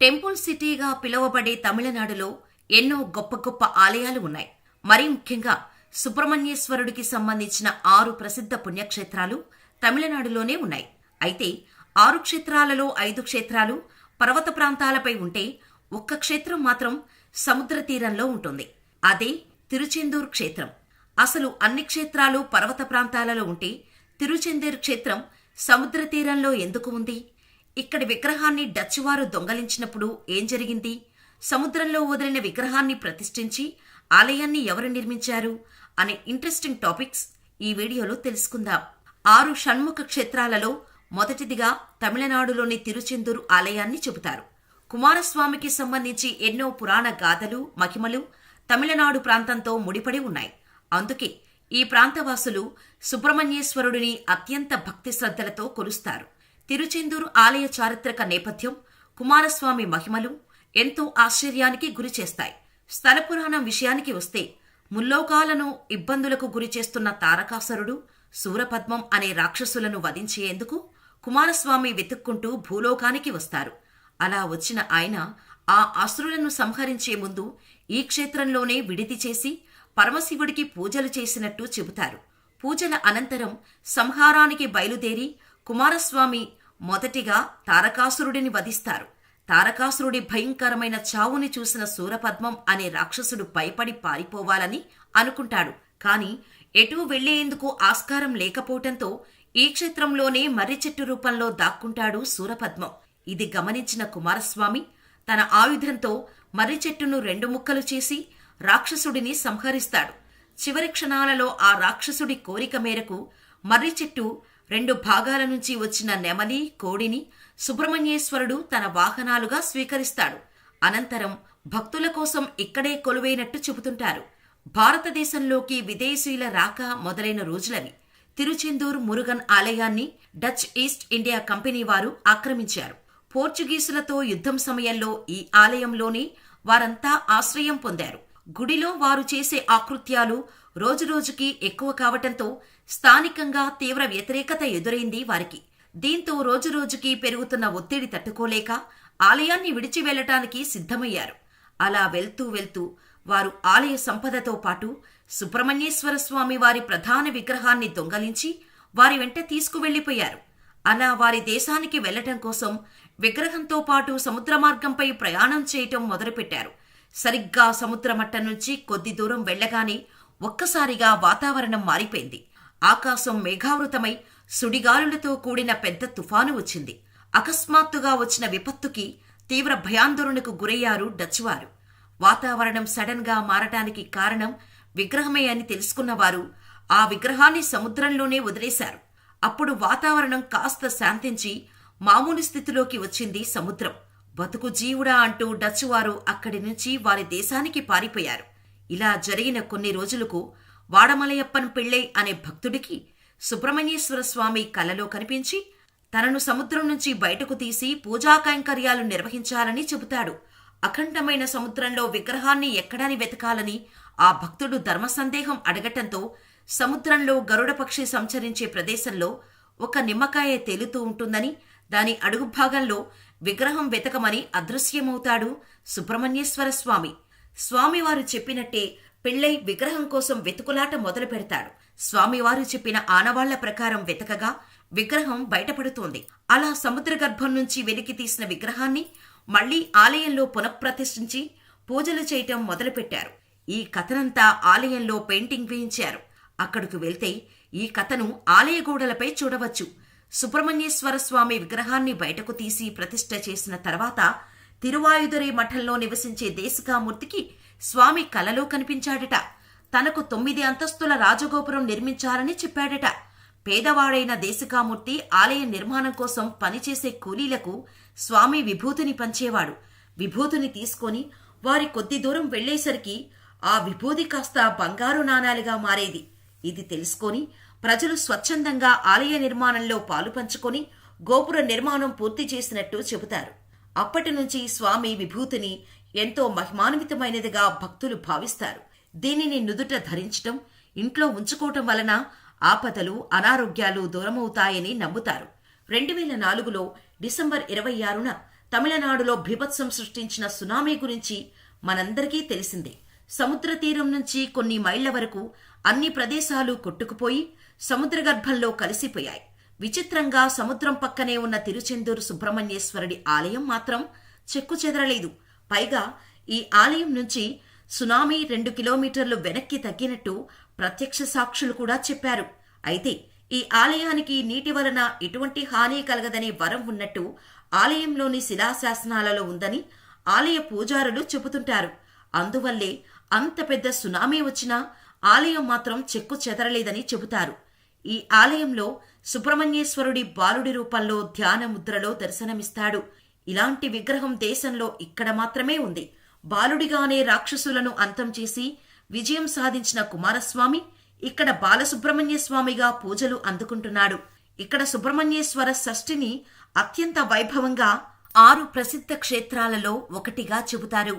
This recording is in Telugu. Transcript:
టెంపుల్ సిటీగా పిలువబడే తమిళనాడులో ఎన్నో గొప్ప గొప్ప ఆలయాలు ఉన్నాయి. మరీ ముఖ్యంగా సుబ్రహ్మణ్యేశ్వరుడికి సంబంధించిన ఆరు ప్రసిద్ధ పుణ్యక్షేత్రాలు తమిళనాడులోనే ఉన్నాయి. అయితే ఆరు క్షేత్రాలలో ఐదు క్షేత్రాలు పర్వత ప్రాంతాలపై ఉంటే ఒక్క క్షేత్రం మాత్రం సముద్ర తీరంలో ఉంటుంది. అదే తిరుచెందూర్ క్షేత్రం. అసలు అన్ని క్షేత్రాలు పర్వత ప్రాంతాలలో ఉంటే తిరుచెందూర్ క్షేత్రం సముద్ర తీరంలో ఎందుకు ఉంది? ఇక్కడి విగ్రహాన్ని డచ్ వారు దొంగలించినప్పుడు ఏం జరిగింది? సముద్రంలో వదిలిన విగ్రహాన్ని ప్రతిష్ఠించి ఆలయాన్ని ఎవరు నిర్మించారు? అనే ఇంట్రెస్టింగ్ టాపిక్స్ ఈ వీడియోలో తెలుసుకుందాం. ఆరు షణ్ముఖ క్షేత్రాలలో మొదటిదిగా తమిళనాడులోని తిరుచెందూరు ఆలయాన్ని చెబుతారు. కుమారస్వామికి సంబంధించి ఎన్నో పురాణ గాథలు మహిమలు తమిళనాడు ప్రాంతంతో ముడిపడి ఉన్నాయి. అందుకే ఈ ప్రాంతవాసులు సుబ్రహ్మణ్యేశ్వరుడిని అత్యంత భక్తి శ్రద్ధలతో కొలుస్తారు. తిరుచెందూరు ఆలయ చారిత్రక నేపథ్యం కుమారస్వామి మహిమలు ఎంతో ఆశ్చర్యానికి గురిచేస్తాయి స్థల పురాణం విషయానికి వస్తే ముల్లోకాలను ఇబ్బందులకు గురిచేస్తున్న తారకాసురుడు సూరపద్మం అనే రాక్షసులను వధించేందుకు కుమారస్వామి వెతుక్కుంటూ భూలోకానికి వస్తారు. అలా వచ్చిన ఆయన ఆ అసురులను సంహరించే ముందు ఈ క్షేత్రంలోనే విడిది చేసి పరమశివుడికి పూజలు చేసినట్టు చెబుతారు. పూజల అనంతరం సంహారానికి బయలుదేరి కుమారస్వామి మొదటిగా తారకాసురుడిని వధిస్తారు. తారకాసురుడి భయంకరమైన చావుని చూసిన సూరపద్మం అనే రాక్షసుడు భయపడి పారిపోవాలని అనుకుంటాడు. కాని ఎటూ వెళ్ళేందుకు ఆస్కారం లేకపోవటంతో ఈ క్షేత్రంలోనే మర్రి చెట్టు రూపంలో దాక్కుంటాడు సూరపద్మం. ఇది గమనించిన కుమారస్వామి తన ఆయుధంతో మర్రి చెట్టును రెండు ముక్కలు చేసి రాక్షసుడిని సంహరిస్తాడు. చివరి క్షణాలలో ఆ రాక్షసుడి కోరిక మేరకు మర్రి చెట్టు రెండు భాగాల నుంచి వచ్చిన నెమలి కోడిని సుబ్రహ్మణ్యేశ్వరుడు తన వాహనాలుగా స్వీకరిస్తాడు. అనంతరం భక్తుల కోసం ఇక్కడే కొలువైనట్టు చెబుతుంటారు. భారతదేశంలోకి విదేశీయుల రాక మొదలైన రోజులవి. తిరుచెందూర్ మురుగన్ ఆలయాన్ని డచ్ ఈస్ట్ ఇండియా కంపెనీ వారు ఆక్రమించారు. పోర్చుగీసులతో యుద్ధం సమయంలో ఈ ఆలయంలోనే వారంతా ఆశ్రయం పొందారు. గుడిలో వారు చేసే ఆకృత్యాలు రోజురోజుకి ఎక్కువ కావటంతో స్థానికంగా తీవ్ర వ్యతిరేకత ఎదురైంది వారికి. దీంతో రోజురోజుకి పెరుగుతున్న ఒత్తిడి తట్టుకోలేక ఆలయాన్ని విడిచి వెళ్ళటానికి సిద్ధమయ్యారు. అలా వెళ్తూ వెళ్తూ వారు ఆలయ సంపదతో పాటు సుబ్రహ్మణ్యేశ్వర స్వామి వారి ప్రధాన విగ్రహాన్ని దొంగలించి వారి వెంట తీసుకువెళ్ళిపోయారు అలా వారి దేశానికి వెళ్ళటం కోసం విగ్రహంతో పాటు సముద్ర మార్గంపై ప్రయాణం చేయటం మొదలుపెట్టారు. సరిగ్గా సముద్ర మట్టం నుంచి కొద్ది దూరం వెళ్ళగానే ఒక్కసారిగా వాతావరణం మారిపోయింది. ఆకాశం మేఘావృతమై సుడిగాలులతో కూడిన పెద్ద తుఫాను వచ్చింది. అకస్మాత్తుగా వచ్చిన విపత్తుకి తీవ్ర భయాందోళనకు గురయ్యారు డచ్వారు. వాతావరణం సడన్గా మారటానికి కారణం విగ్రహమే అని తెలుసుకున్నవారు ఆ విగ్రహాన్ని సముద్రంలోనే వదిలేశారు. అప్పుడు వాతావరణం కాస్త శాంతించి మామూలు స్థితిలోకి వచ్చింది సముద్రం. బతుకు జీవుడా అంటూ డచ్ వారు అక్కడి నుంచి వారి దేశానికి పారిపోయారు. ఇలా జరిగిన కొన్ని రోజులకు వాడమలయప్పన్ పిళ్ళై అనే భక్తుడికి సుబ్రహ్మణ్యేశ్వర స్వామి కలలో కనిపించి తనను సముద్రం నుంచి బయటకు తీసి పూజా కైంకర్యాలు నిర్వహించాలని చెబుతాడు. అఖండమైన సముద్రంలో విగ్రహాన్ని ఎక్కడాని వెతకాలని ఆ భక్తుడు ధర్మ సందేహం అడగటంతో సముద్రంలో గరుడపక్షి సంచరించే ప్రదేశంలో ఒక నిమ్మకాయ తేలుతూ ఉంటుందని దాని అడుగు భాగంలో విగ్రహం వెతకమని అదృశ్యమవుతాడు సుబ్రహ్మణ్యేశ్వర స్వామి. స్వామివారు చెప్పినట్టే పెళ్ళై విగ్రహం కోసం వెతుకులాట మొదలు పెడతాడు. స్వామివారు చెప్పిన ఆనవాళ్ళ ప్రకారం వెతకగా విగ్రహం బయటపడుతోంది. అలా సముద్ర గర్భం నుంచి వెలికి తీసిన విగ్రహాన్ని మళ్ళీ ఆలయంలో పునఃప్రతిష్ఠించి పూజలు చేయటం మొదలుపెట్టారు. ఈ కథనంతా ఆలయంలో పెయింటింగ్ వేయించారు. అక్కడికి వెళ్తే ఈ కథను ఆలయ గోడలపై చూడవచ్చు. సుబ్రహ్మణ్యేశ్వర స్వామి విగ్రహాన్ని బయటకు తీసి ప్రతిష్ఠ చేసిన తర్వాత తిరువాయుధురై మఠంలో నివసించే దేశికామూర్తికి స్వామి కలలో కనిపించాడట. తనకు తొమ్మిది అంతస్తుల రాజగోపురం నిర్మించాలని చెప్పాడట. పేదవాడైన దేశికామూర్తి ఆలయ నిర్మాణం కోసం పనిచేసే కూలీలకు స్వామి విభూతిని పంచేవాడు. విభూతిని తీసుకొని వారి కొద్ది దూరం వెళ్ళేసరికి ఆ విభూతి కాస్త బంగారు నాణాలుగా మారేది. ఇది తెలుసుకొని ప్రజలు స్వచ్ఛందంగా ఆలయ నిర్మాణంలో పాలు పంచుకొని గోపుర నిర్మాణం పూర్తి చేసినట్టు చెబుతారు. అప్పటి నుంచి స్వామి విభూతిని ఎంతో మహిమాన్వితమైనదిగా భక్తులు భావిస్తారు. దీనిని నుదుట ధరించటం ఇంట్లో ఉంచుకోవటం వలన ఆపదలు అనారోగ్యాలు దూరమవుతాయని నమ్ముతారు. రెండు వేల నాలుగులో డిసెంబర్ ఇరవై ఆరున తమిళనాడులో భీభత్సం సృష్టించిన సునామీ గురించి మనందరికీ తెలిసిందే. సముద్ర తీరం నుంచి కొన్ని మైళ్ళ వరకు అన్ని ప్రదేశాలు కొట్టుకుపోయి సముద్రగర్భంలో కలిసిపోయాయి. విచిత్రంగా సముద్రం పక్కనే ఉన్న తిరుచెందూరు సుబ్రహ్మణ్యేశ్వరుడి ఆలయం మాత్రం చెక్కు చెదరలేదు. పైగా ఈ ఆలయం నుంచి సునామీ రెండు కిలోమీటర్లు వెనక్కి తగ్గినట్టు ప్రత్యక్ష సాక్షులు కూడా చెప్పారు. అయితే ఈ ఆలయానికి నీటి వలన ఎటువంటి హాని కలగదనే వరం ఉన్నట్టు ఆలయంలోని శిలాశాసనాలలో ఉందని ఆలయ పూజారులు చెబుతుంటారు. అందువల్లే అంత పెద్ద సునామీ వచ్చినా ఆలయం మాత్రం చెక్కు చెదరలేదని చెబుతారు. ఈ ఆలయంలో సుబ్రహ్మణ్యేశ్వరుడి బాలుడి రూపంలో ధ్యాన ముద్రలో దర్శనమిస్తాడు. ఇలాంటి విగ్రహం దేశంలో ఇక్కడ మాత్రమే ఉంది. బాలుడిగానే రాక్షసులను అంతం చేసి విజయం సాధించిన కుమారస్వామి ఇక్కడ బాలసుబ్రహ్మణ్య స్వామిగా పూజలు అందుకుంటున్నాడు. ఇక్కడ సుబ్రహ్మణ్యేశ్వర షష్ఠిని అత్యంత వైభవంగా ఆరు ప్రసిద్ధ క్షేత్రాలలో ఒకటిగా చెబుతారు.